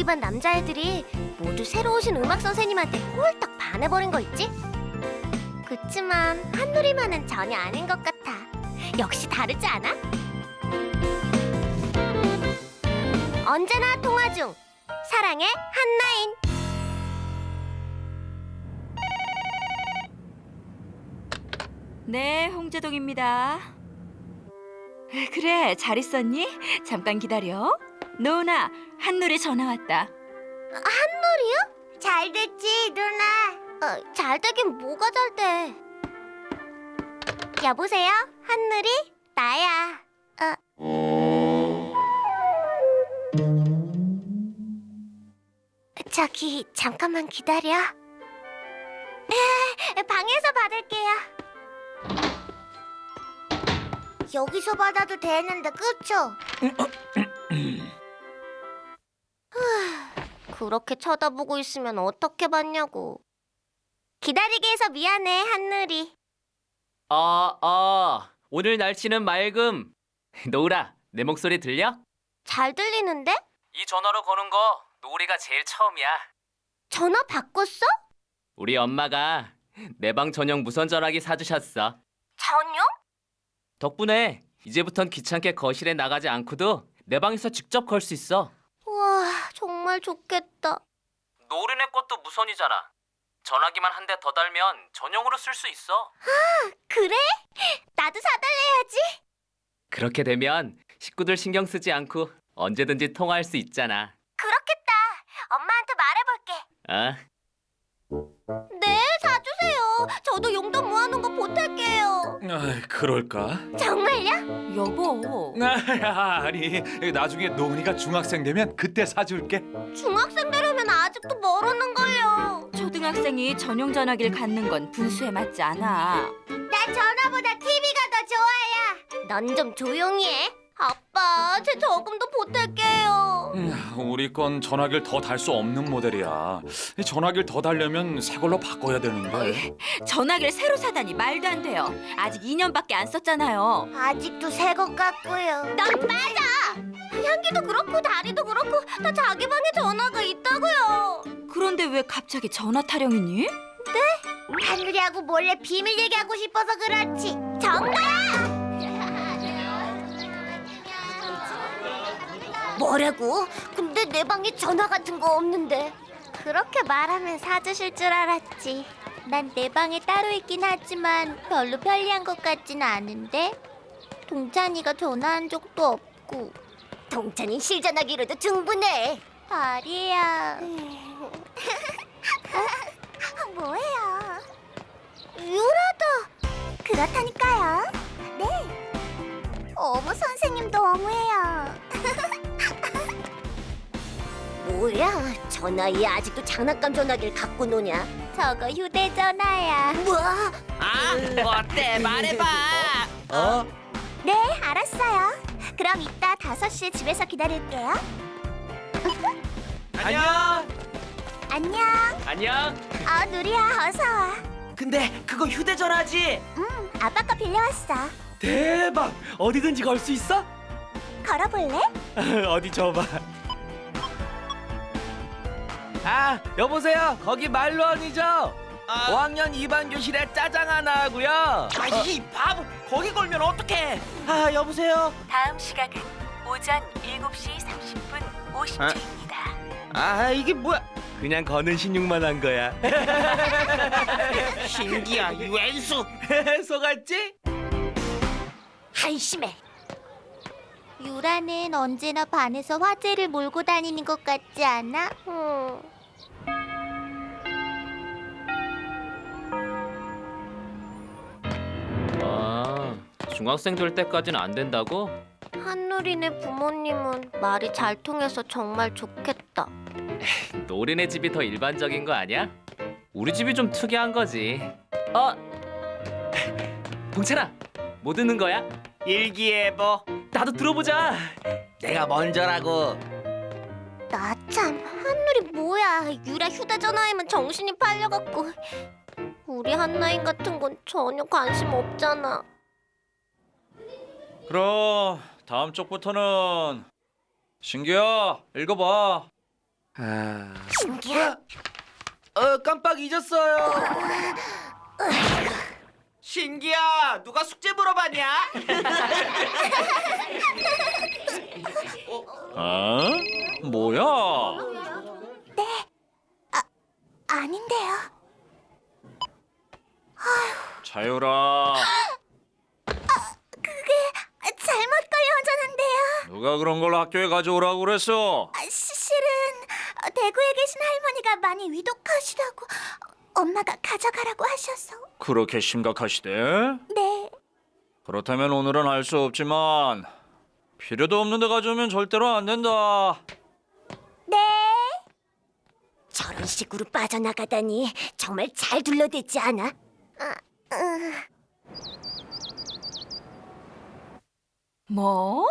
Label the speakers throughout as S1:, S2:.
S1: 우리 반 남자애들이 모두 새로 오신 음악 선생님한테 홀딱 반해버린 거 있지? 그치만 한누리만은 전혀 아닌 것 같아. 역시 다르지 않아? 언제나 통화 중 사랑의 한나인.
S2: 네, 홍재동입니다. 그래, 잘 있었니? 잠깐 기다려. 노은아, 한누리 전화 왔다.
S1: 한누리요? 잘 됐지 누나. 어, 잘 되긴 뭐가 잘 돼? 여보세요, 한누리? 나야. 어. 저기 잠깐만 기다려. 에, 방에서 받을게요. 여기서 받아도 되는데 그쵸? 그렇게 쳐다보고 있으면 어떻게 받냐고. 기다리게 해서 미안해, 한누리.
S3: 아, 아, 오늘 날씨는 맑음. 노우라, 내 목소리 들려?
S1: 잘 들리는데?
S3: 이 전화로 거는 거 노우리가 제일 처음이야.
S1: 전화 바꿨어?
S3: 우리 엄마가 내 방 전용 무선 전화기 사주셨어.
S1: 전용?
S3: 덕분에 이제부턴 귀찮게 거실에 나가지 않고도 내 방에서 직접 걸 수 있어.
S1: 와, 정말 좋겠다.
S3: 노우리네 것도 무선이잖아. 전화기만 한 대 더 달면 전용으로 쓸 수 있어.
S1: 그래? 나도 사달래야지.
S3: 그렇게 되면 식구들 신경 쓰지 않고 언제든지 통화할 수 있잖아.
S1: 그렇겠다. 엄마한테 말해볼게.
S3: 아,
S1: 네, 사주세요. 저도 용돈 모아놓은 거 보탤게요.
S4: 아, 그럴까?
S1: 정말요?
S2: 여보.
S4: 아, 아니 나중에 노은이가 중학생 되면 그때 사줄게.
S1: 중학생 되려면 아직도 멀었는걸요.
S2: 초등학생이 전용 전화기를 갖는 건 분수에 맞지 않아.
S1: 난 전화보다 TV가 더 좋아요. 넌 좀 조용히 해. 아빠, 제 저금도 보탤게요.
S4: 음, 우리 건 전화기를 더 달 수 없는 모델이야. 이 전화기를 더 달려면 새 걸로 바꿔야 되는데.
S2: 어이, 전화기를 새로 사다니 말도 안 돼요. 아직 2년밖에 안 썼잖아요.
S1: 아직도 새 것 같고요. 넌 맞아. 향기도 그렇고 다리도 그렇고 다 자기 방에 전화가 있다고요.
S2: 그런데 왜 갑자기 전화 타령이니?
S1: 하늘이하고 몰래 비밀 얘기하고 싶어서 그렇지. 정답! 뭐라고? 근데 내 방에 전화 같은 거 없는데. 그렇게 말하면 사주실 줄 알았지. 난 내 방에 따로 있긴 하지만 별로 편리한 것 같진 않은데. 동찬이가 전화한 적도 없고. 동찬이 실전하기로도 충분해. 아리야. 뭐예요? 유라다. 그렇다니까요. 네. 어머 선생님 너무해요. 뭐야? 전화기 아직도 장난감 전화기를 갖고 노냐? 저거 휴대전화야. 뭐?
S3: 아, 어때? 말해봐. 어?
S1: 네, 알았어요. 그럼 이따 5시에 집에서 기다릴게요.
S3: 안녕.
S1: 안녕.
S3: 안녕.
S1: 어, 누리야, 어서 와.
S5: 근데 그거 휴대전화지?
S1: 응, 아빠 거 빌려왔어.
S5: 대박! 어디든지 걸 수 있어?
S1: 걸어볼래?
S5: 어디 줘봐. 아, 여보세요. 거기 말론이죠? 5학년 2반 교실에 짜장 하나 하고요. 아, 이 바보. 거기 걸면 어떡해? 아, 여보세요.
S2: 다음 시각은 오전 7시 30분 50초입니다.
S5: 아, 이게 뭐야? 그냥 거는 신용만 한 거야. 신기야, 왼수. 속았지?
S1: 한심해. 유라는 언제나 반에서 화제를 몰고 다니는 것 같지 않아? 응.
S3: 아, 중학생 될 때까지는 안 된다고?
S1: 한누리네 부모님은 말이 잘 통해서 정말 좋겠다.
S3: 노린의 집이 더 일반적인 거 아니야? 우리 집이 좀 특이한 거지. 어? 동찬아, 뭐 듣는 거야?
S5: 일기예보.
S3: 나도 들어보자.
S5: 내가 먼저라고.
S1: 나 참 한누리 뭐야? 유라 휴대전화에만 정신이 팔려갖고 우리 한나인 같은 건 전혀 관심 없잖아.
S4: 그럼 다음 쪽부터는 신기야 읽어봐.
S5: 아...
S1: 신기야.
S5: 어 깜빡 잊었어요. 신기야 누가 숙제 물어봤냐?
S4: 어? 뭐야?
S1: 아닌데요.
S4: 자유라.
S1: 잘못 걸려오셨는데요.
S4: 누가 그런 걸 학교에 가져오라고 그랬어?
S1: 아, 시- 실은 어, 대구에 계신 할머니가 많이 위독하시다고 엄마가 가져가라고 하셔서.
S4: 그렇게 심각하시대?
S1: 네.
S4: 그렇다면 오늘은 알 수 없지만 필요도 없는 데 가져오면 절대로 안 된다.
S1: 네. 저런 식으로 빠져나가다니 정말 잘 둘러댔지 않아?
S2: 뭐?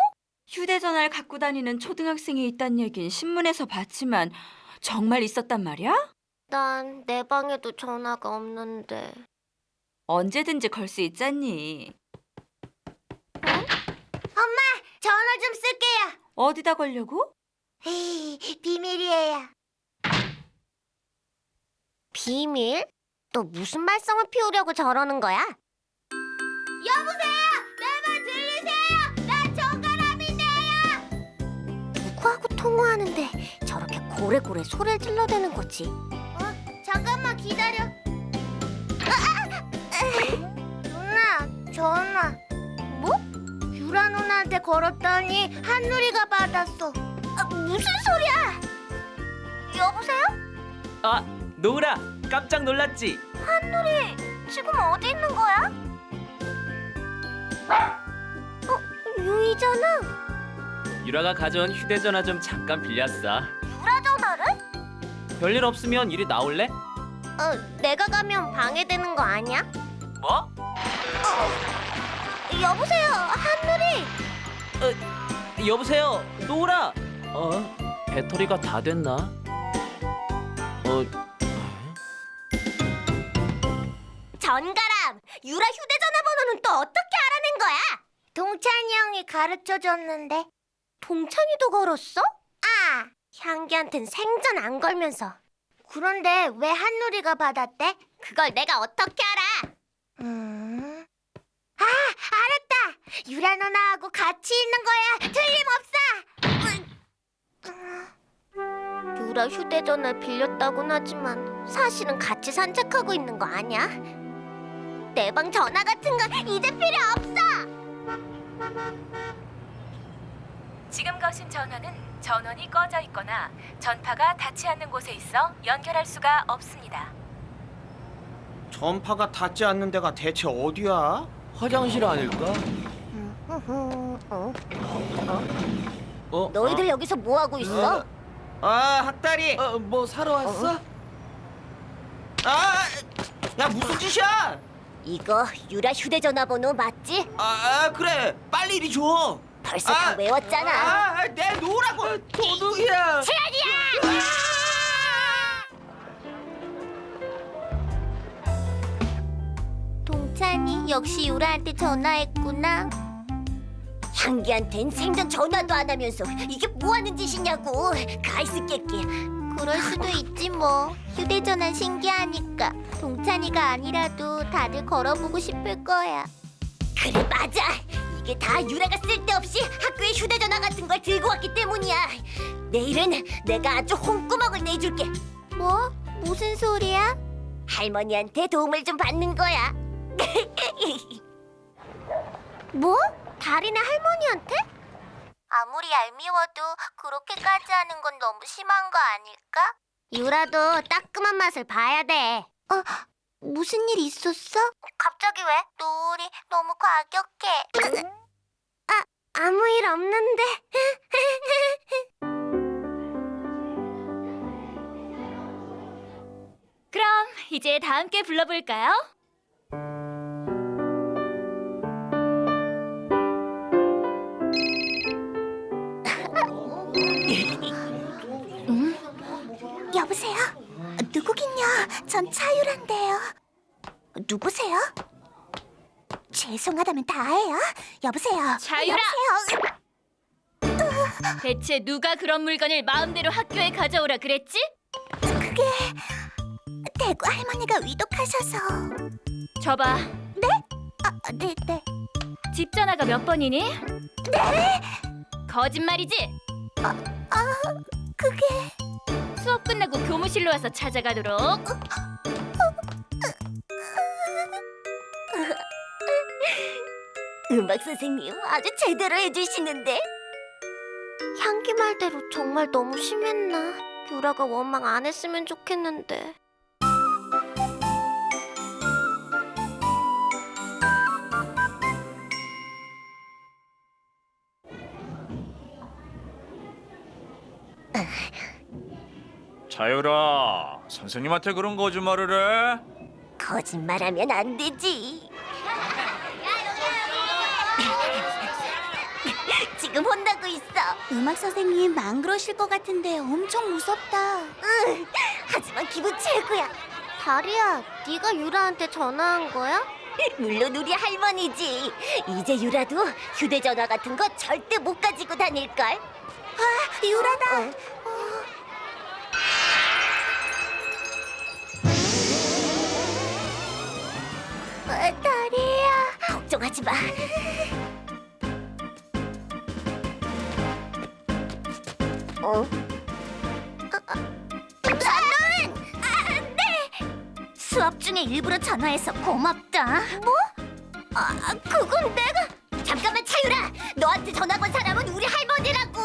S2: 휴대전화를 갖고 다니는 초등학생이 있다는 얘긴 신문에서 봤지만 정말 있었단 말이야?
S1: 난 내 방에도 전화가 없는데.
S2: 언제든지 걸 수 있잖니.
S1: 전화 좀 쓸게요.
S2: 어디다 걸려고?
S1: 에이, 비밀이에요. 비밀? 또 무슨 말썽을 피우려고 저러는 거야? 여보세요! 내 말 들리세요? 나 정가람인데요! 누구하고 통화하는데 저렇게 고래고래 소리를 질러대는 거지? 기다려. 누나, 전화. 뭐? 유라 누나한테 걸었더니 한누리가 받았어. 아, 무슨 소리야? 여보세요?
S3: 아, 노우라, 깜짝 놀랐지?
S1: 한누리 지금 어디 있는 거야? 어, 유이잖아.
S3: 유라가 가져온 휴대전화 좀 잠깐 빌렸어.
S1: 유라 전화를?
S3: 별일 없으면 이리 나올래?
S1: 어, 내가 가면 방해되는 거 아니야?
S3: 뭐?
S1: 여보세요, 한누리.
S3: 여보세요, 노우라. 어? 배터리가 다 됐나? 어,
S1: 전가람, 유라 휴대전화 번호는 또 어떻게 알아낸 거야? 동찬이 형이 가르쳐줬는데. 동찬이도 걸었어? 아, 향기한텐 생전 안 걸면서. 그런데 왜 한누리가 받았대? 그걸 내가 어떻게 알아? 음... 아, 알았다. 유라 누나하고 같이 있는 거야. 틀림없어. 유라 휴대전화 빌렸다곤 하지만 사실은 같이 산책하고 있는 거 아니야? 내 방 전화 같은 건 이제 필요 없어.
S6: 지금 거신 전화는 전원이 꺼져 있거나 전파가 닿지 않는 곳에 있어 연결할 수가 없습니다.
S5: 전파가 닿지 않는 데가 대체 어디야? 화장실 아닐까?
S1: 어?
S5: 어?
S1: 너희들 여기서 뭐 하고 있어?
S5: 아 학다리.
S7: 어, 뭐 사러 왔어?
S5: 아, 야 무슨 짓이야?
S1: 이거 유라 휴대전화 번호 맞지?
S5: 아, 아, 그래 빨리 이리 줘.
S1: 벌써
S5: 아,
S1: 다 외웠잖아.
S5: 아, 내 놓으라고.
S7: 도둑이야.
S1: 동찬이 역시 유라한테 전화했구나. 향기한텐 생전 전화도 안 하면서 이게 뭐 하는 짓이냐고. 가이스 깨끼. 그럴 수도 있지 뭐. 휴대전화 신기하니까. 동찬이가 아니라도 다들 걸어보고 싶을 거야. 그래 맞아. 이게 다 유라가 쓸데없이 학교에 휴대전화 같은 걸 들고 왔기 때문이야. 내일은 내가 아주 홍구멍을 내줄게. 뭐? 무슨 소리야? 할머니한테 도움을 좀 받는 거야. 뭐? 달인의 할머니한테? 아무리 얄미워도 그렇게까지 하는 건 너무 심한 거 아닐까? 유라도 따끔한 맛을 봐야 돼. 어, 무슨 일 있었어? 갑자기 왜? 노을이 너무 과격해. 아, 아무 일 없는데.
S6: 그럼 이제 다 함께 불러볼까요?
S1: 여보세요? 누구긴요? 전 차유란데요. 누구세요? 죄송하다면 다해요. 여보세요.
S6: 차유라!
S1: 여보세요?
S6: 대체 누가 그런 물건을 마음대로 학교에 가져오라 그랬지?
S1: 그게 대구 할머니가 위독하셔서.
S6: 줘봐.
S1: 아, 네, 네.
S6: 집 전화가 몇 번이니? 네. 거짓말이지?
S1: 아, 그게
S6: 수업 끝나고 교무실로 와서 찾아가도록.
S1: 음악 선생님 아주 제대로 해주시는데. 향기 말대로 정말 너무 심했나? 유라가 원망 안 했으면 좋겠는데.
S4: 자유라, 선생님한테 그런 거짓말을 해?
S1: 거짓말하면 안 되지. 지금 혼나고 있어. 음악 선생님 안 그러실 것 같은데 엄청 무섭다. 응, 하지만 기분 최고야. 다리야, 네가 유라한테 전화한 거야? 물론 우리 할머니지. 이제 유라도 휴대전화 같은 거 절대 못 가지고 다닐 걸. 아, 유라다. 어, 다리야. 걱정하지 마. 어? 저는 안 돼. 수업 중에 일부러 전화해서 고맙다. 뭐? 아, 그건 내가 잠깐만 차유라. 너한테 전화 건 사람은 우리 할머니라고.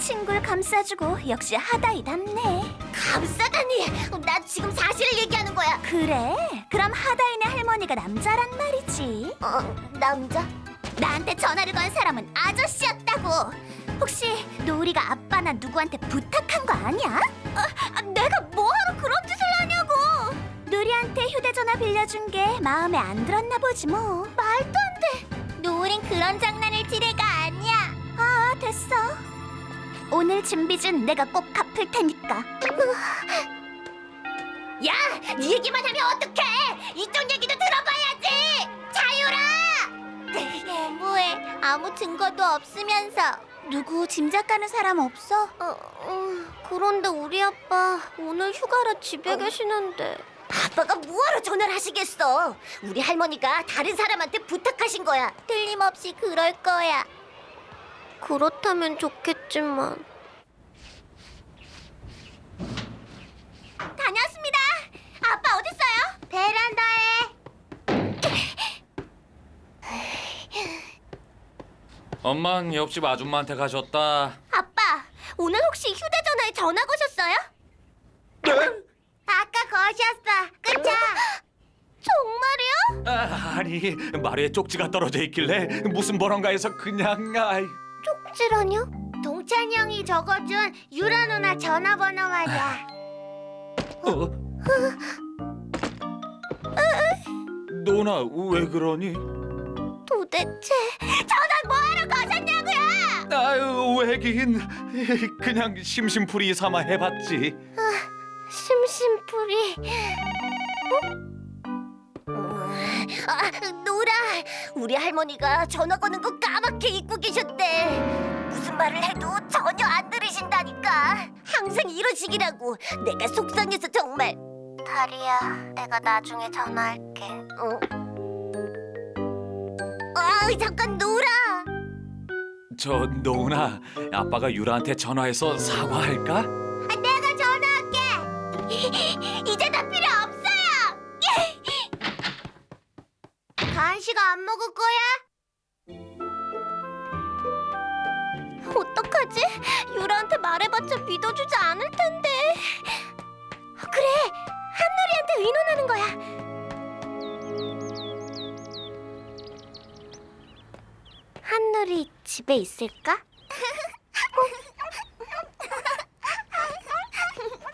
S1: 친구를 감싸주고 역시 하다이답네. 감싸다니. 나 지금 사실을 얘기하는 거야. 그래? 그럼 하다인의 할머니가 남자란 말이지. 어, 남자? 나한테 전화를 건 사람은 아저씨였다고. 혹시 노우리가 아빠나 누구한테 부탁한 거 아니야? 아, 내가 뭐하러 그런 짓을 하냐고. 누리한테 휴대전화 빌려준 게 마음에 안 들었나 보지 뭐. 말도 안 돼. 노우린 그런 장난을 칠 애가 아니야. 아, 됐어. 오늘 준비준 내가 꼭 갚을 테니까. 야, 네 얘기만 하면 어떡해? 이쪽 얘기도 들어봐야지. 자유라. 너무해. 아무 증거도 없으면서. 누구 짐작 가는 사람 없어? 어, 그런데 우리 아빠 오늘 휴가라 집에 계시는데. 아빠가 뭐하러 전화를 하시겠어? 우리 할머니가 다른 사람한테 부탁하신 거야. 틀림없이 그럴 거야. 그렇다면 좋겠지만. 다녀왔습니다. 아빠 어딨어요? 베란다에.
S4: 엄만 옆집 아줌마한테 가셨다.
S1: 아빠, 오늘 혹시 휴대전화에 전화 거셨어요? 아까 거셨어. 그쵸? 정말이요?
S4: 아, 아니 마루에 쪽지가 떨어져 있길래 무슨 번호인가해서 그냥 아이.
S1: 쪽지라뇨? 동찬 형이 적어준 유라 누나 전화번호 말이야.
S4: 어? 너나 왜 그러니?
S1: 도대체 전화 뭐하러 거셨냐고요?
S4: 아유 왜긴 그냥 심심풀이 삼아 해봤지.
S1: 심심풀이. 어? 아, 노라, 우리 할머니가 전화 거는 거 까맣게 잊고 계셨대. 무슨 말을 해도 전혀 안 들으신다니까. 항상 이러시기라고. 내가 속상해서 정말. 다리야, 내가 나중에 전화할게. 어? 아, 잠깐 노라.
S4: 저 노은아 아빠가 유라한테 전화해서 사과할까?
S1: 아, 내가 전화할게. 있을까?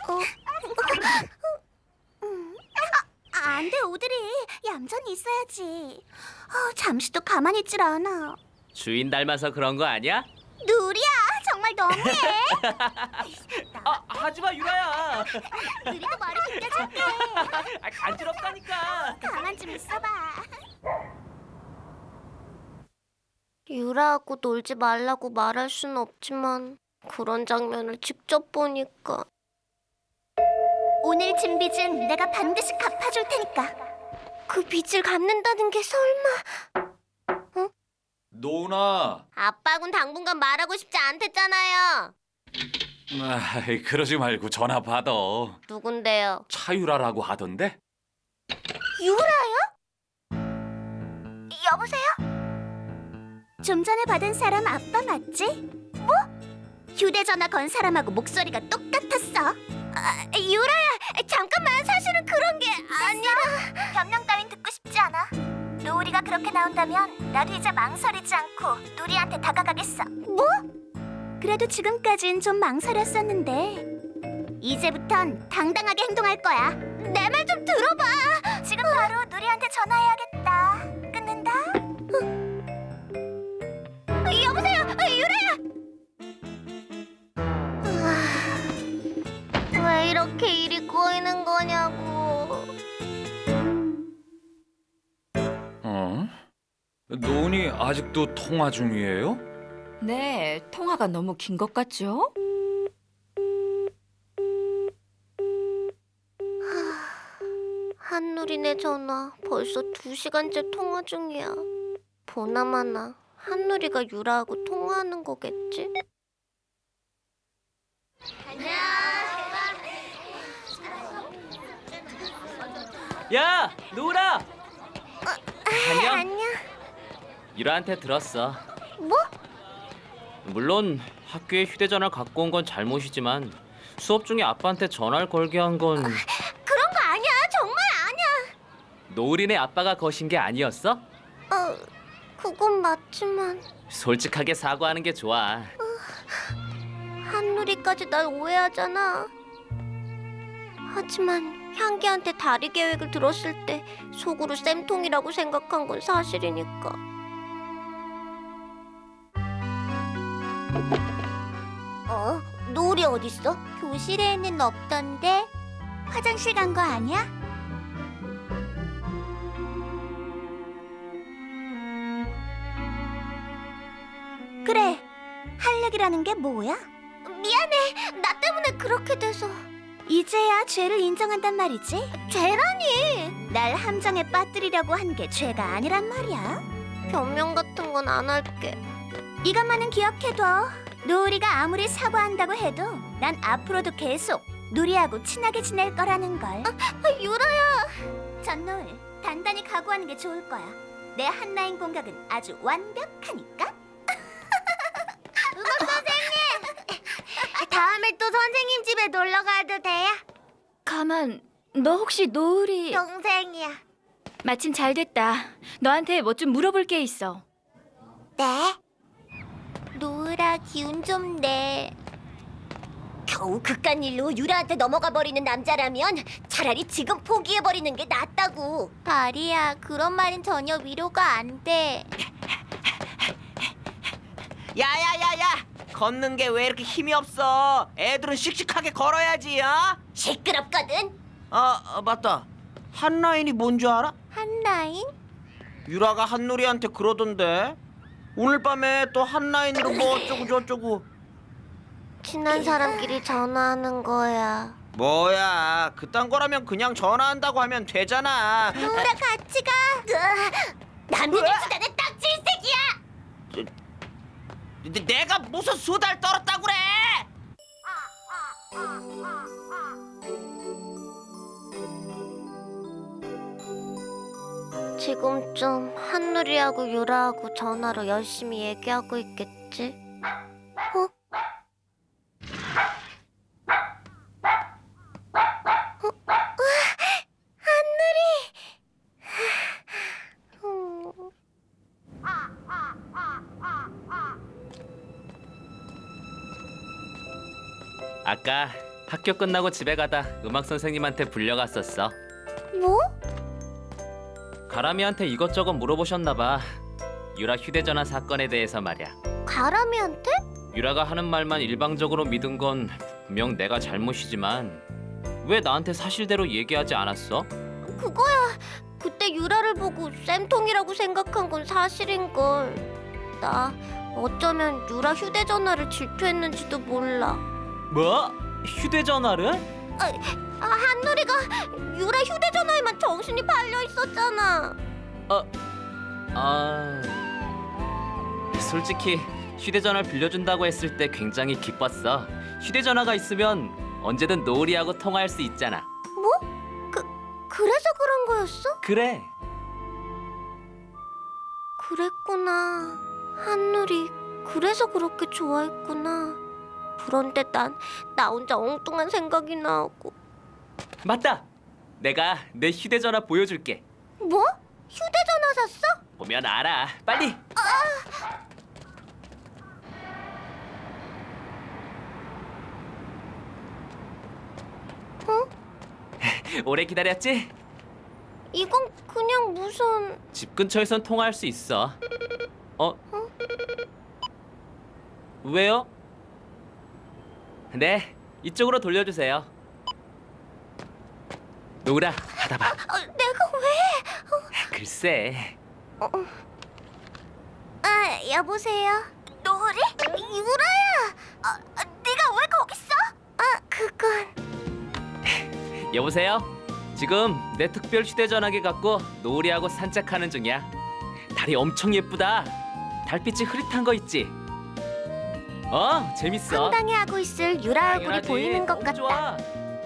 S1: 어? 아, 안 돼, 오드리. 얌전히 있어야지. 어, 잠시도 가만히 있질 않아.
S3: 주인 닮아서 그런 거 아니야?
S1: 누리야, 정말 너무해.
S5: 아 하지마 유라야.
S1: 누리도 머리 빗겨줄게.
S5: 아, 간지럽다니까.
S1: 가만 좀 있어봐. 유라하고 놀지 말라고 말할 순 없지만 그런 장면을 직접 보니까 오늘 진 빚은 내가 반드시 갚아줄 테니까 그 빚을 갚는다는 게 설마
S4: 노은아.
S1: 아빠군 당분간 말하고 싶지 않댔잖아요
S4: 아, 그러지 말고 전화 받아.
S1: 누군데요?
S4: 차유라라고 하던데.
S1: 유라요? 여보세요? 좀 전에 받은 사람 아빠 맞지? 뭐? 휴대전화 건 사람하고 목소리가 똑같았어. 아, 유라야, 잠깐만. 사실은 그런 게 아니라. 변명 따윈 듣고 싶지 않아. 노을이가 그렇게 나온다면 나도 이제 망설이지 않고 누리한테 다가가겠어. 뭐? 그래도 지금까진 좀 망설였었는데 이제부턴 당당하게 행동할 거야. 내 말 좀 들어봐. 지금 바로 누리한테 전화해야겠다. 유라야. 아, 왜 이렇게 일이 꼬이는 거냐고.
S4: 어? 노은이 아직도 통화 중이에요?
S2: 네, 통화가 너무 긴 것 같죠?
S1: 한누리네 전화 벌써 두 시간째 통화 중이야. 보나마나 한누리가 유라하고 통화하는 거겠지?
S3: 야, 노라. 안녕.
S1: 안녕.
S3: 유라한테 들었어.
S1: 뭐?
S3: 물론 학교에 휴대전화 갖고 온 건 잘못이지만 수업 중에 아빠한테 전화를 걸게 한 건
S1: 그런 거 아니야. 정말 아니야.
S3: 노을이네 아빠가 거신 게 아니었어?
S1: 어, 그건 맞지만
S3: 솔직하게 사과하는 게 좋아.
S1: 한누리까지 날 오해하잖아. 하지만 향기한테 다리 계획을 들었을 때 속으로 쌤통이라고 생각한 건 사실이니까. 어? 노을이 어딨어? 교실에는 없던데? 화장실 간 거 아니야? 그래, 할 얘기라는 게 뭐야? 미안해, 나 때문에 그렇게 돼서. 이제야 죄를 인정한단 말이지? 죄라니! 날 함정에 빠뜨리려고 한 게 죄가 아니란 말이야. 변명 같은 건 안 할게. 이것만은 기억해둬. 노을이가 아무리 사과한다고 해도 난 앞으로도 계속 누리하고 친하게 지낼 거라는 걸. 아, 유라야. 전노을, 단단히 각오하는 게 좋을 거야. 내 한라인 공격은 아주 완벽하니까. 다음에 또 선생님 집에 놀러 가도 돼요?
S2: 가만, 너 혹시 노을이...
S1: 동생이야.
S2: 마침 잘 됐다. 너한테 뭐 좀 물어볼 게 있어.
S1: 네? 노을아 기운 좀 내. 겨우 그깟 일로 유라한테 넘어가 버리는 남자라면 차라리 지금 포기해 버리는 게 낫다고. 다리야, 그런 말은 전혀 위로가 안 돼.
S5: 야야야야 걷는 게 왜 이렇게 힘이 없어 애들은 씩씩하게 걸어야지 어?
S1: 시끄럽거든.
S5: 아 아, 맞다 한라인이 뭔 줄 알아?
S1: 한라인?
S5: 유라가 한누리한테 그러던데 오늘 밤에 또 한라인으로 뭐 어쩌고 저쩌고
S1: 친한 사람끼리 전화하는 거야.
S5: 뭐야 그딴 거라면 그냥 전화한다고 하면 되잖아
S1: 노을아 같이 가. 남자들 수단에 딱 질색이야.
S5: 내- 내가 무슨 수달 떨었다고 그래
S1: 지금쯤 한누리하고 유라하고 전화로 열심히 얘기하고 있겠지? 어? 어? 으아! 한누리! 음.
S3: 아까 학교 끝나고 집에 가다 음악 선생님한테 불려갔었어.
S1: 뭐?
S3: 가람이한테 이것저것 물어보셨나 봐. 유라 휴대전화 사건에 대해서 말이야.
S1: 가람이한테?
S3: 유라가 하는 말만 일방적으로 믿은 건 분명 내가 잘못이지만 왜 나한테 사실대로 얘기하지 않았어?
S1: 그거야. 그때 유라를 보고 쌤통이라고 생각한 건 사실인걸. 나 어쩌면 유라 휴대전화를 질투했는지도 몰라.
S3: 뭐? 휴대전화를?
S1: 아, 한누리가 유라 휴대전화에만 정신이 팔려 있었잖아.
S3: 아... 솔직히 휴대전화를 빌려준다고 했을 때 굉장히 기뻤어. 휴대전화가 있으면 언제든 노을이하고 통화할 수 있잖아.
S1: 그래서 그런 거였어?
S3: 그래.
S1: 그랬구나. 한누리 그래서 그렇게 좋아했구나. 그런데 난 나 혼자 엉뚱한 생각이 나고.
S3: 맞다. 내가 내 휴대전화 보여줄게.
S1: 뭐? 휴대전화 샀어?
S3: 보면 알아. 빨리.
S1: 어?
S3: 오래 기다렸지?
S1: 이건 그냥 무슨
S3: 집 근처에선 통화할 수 있어. 어? 왜요? 네, 이쪽으로 돌려주세요. 노라, 받아봐.
S1: 어, 내가 왜?
S3: 글쎄,
S1: 아 여보세요. 노을이? 유라야. 아, 아, 네가 왜 거기 있어? 아 그건
S3: 여보세요? 지금 내 특별 휴대전화기 갖고 노을이하고 산책하는 중이야. 달이 엄청 예쁘다. 달빛이 흐릿한 거 있지? 어, 재밌어.
S1: 황당해하고 있을 유라 얼굴이
S3: 당연하지.
S1: 보이는 것
S3: 너무
S1: 같다.
S3: 좋아.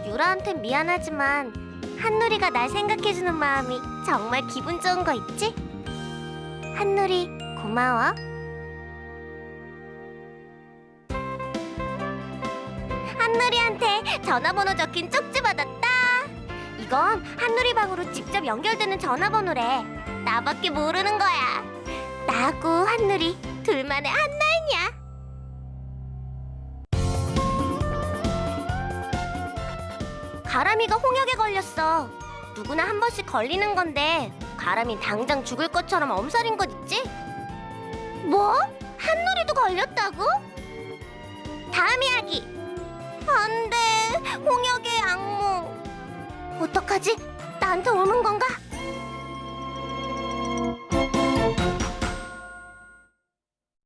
S1: 유라한텐 미안하지만 한누리가 날 생각해주는 마음이 정말 기분 좋은 거 있지? 한누리 고마워. 한누리한테 전화번호 적힌 쪽지 받았다. 이건 한누리 방으로 직접 연결되는 전화번호래. 나밖에 모르는 거야. 나하고 한누리 둘만의 한나인이야. 가람이가 홍역에 걸렸어. 누구나 한 번씩 걸리는 건데 가람이 당장 죽을 것처럼 엄살인 것 있지? 뭐? 한누리도 걸렸다고? 다음 이야기. 안 돼. 홍역의 악몽. 어떡하지? 나한테 오는 건가?